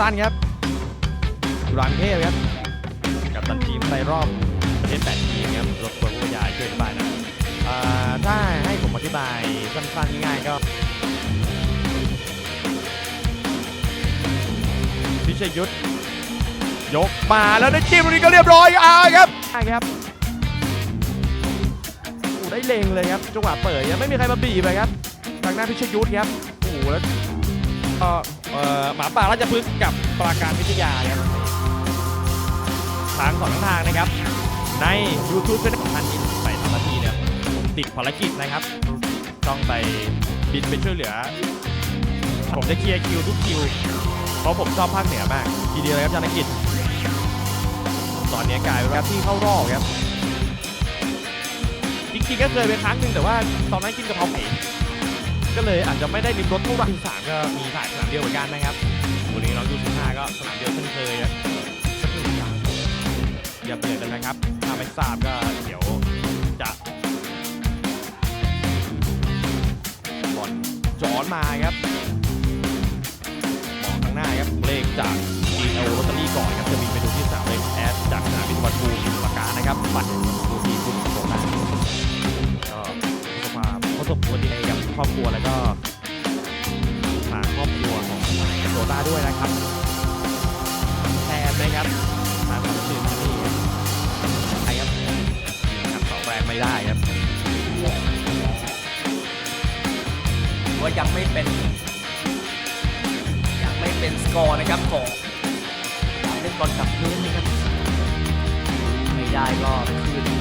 สั้นครับดุรังเทพครับ กับตันทีมในรอบประเทศ8ทีมครับรถตัวผู้ใหญ่ช่วยอธิบายหนะอ่าถ้าให้ผมอธิบายสั้นๆง่ายๆก็พิชยุทธยกมาแล้วได้จิ้มตรงนี้ก็เรียบร้อยอ่าครับอ่าครับโอ้ได้เลงเลยครับจังหวะเปิดยังไม่มีใครมาบีบเลยครับทางหน้าพิชยุทธครับโอ้โหแล้วก็เอ่อ หมาป่าราชพฤกษ์กับปราการวิทยาครับทางของทางนะครับ ใน YouTube ช่องท่านนี้ไปทำหน้าที่เนี่ยผมติดภารกิจนะครับ ต้องไปบินไปช่วยเหลือ ผมจะเคลียร์คิวทุกคิว เพราะผมชอบภาคเหนือมาก ทีเดียวเลยครับจานกิจตอนนี้กลายเป็นว่าที่เข้ารอบครับจริงๆก็เคยไปครั้งหนึ่งแต่ว่าตอนนั้นกินกะเพราไก่ ก็เลยอาจจะไม่ได้ริมรถเท่าไหร่สามก็มีถ่ายสนามเดียวเหมือนกันนะครับวันนี้น้องยูสิบห้าก็สนามเดียวเช่นเคยครับสักหนึ่งอย่างอย่าเปลี่ยนกันนะครับ ถ้าไม่ทราบก็เดี๋ยวจะบอลจอนมาครับมองข้างหน้าครับเลขจาก GL ลอตเตอรี่ก่อนครับจะมีไปดูที่สนามเลขแอดจากสนามบินวัดบูปากกานะครับบัตรดู รอบครัวแล้วก็ทางครอบครัวของโคต้าด้วยนะครับแทนนะครับมาของสื่อนี่ใครครับครับสองแรงไม่ได้ครับว่ายังไม่เป็นยังไม่เป็นสกอร์นะครับของเล่นบอลกับพื้นนะครับไม่ได้ก็คืน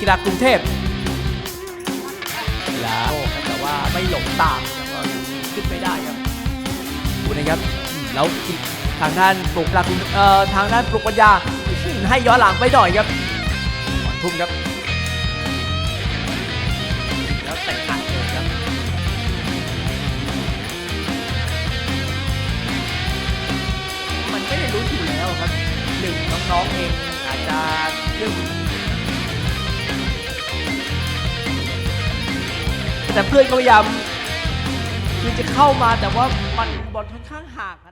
กีฬากรุงเทพกีฬาโลกนะแต่ว่าไม่หลงตามแต่ว่ายังขึ้นไม่ได้ครับดูนะครับแล้วทางด้านปลุกหลักเอ่อทางด้านปลุกปัญญาให้ย้อนหลังไปหน่อยครับก่อนทุ่มครับ แล้วแต่อัดเลยครับมันไม่ได้รู้อยู่แล้วครับหนึ่งน้องๆเองอาจจะเรื่อง แต่เพื่อนก็พยายามคือจะเข้ามาแต่ว่ามันบอลค่อนข้างห่างนะ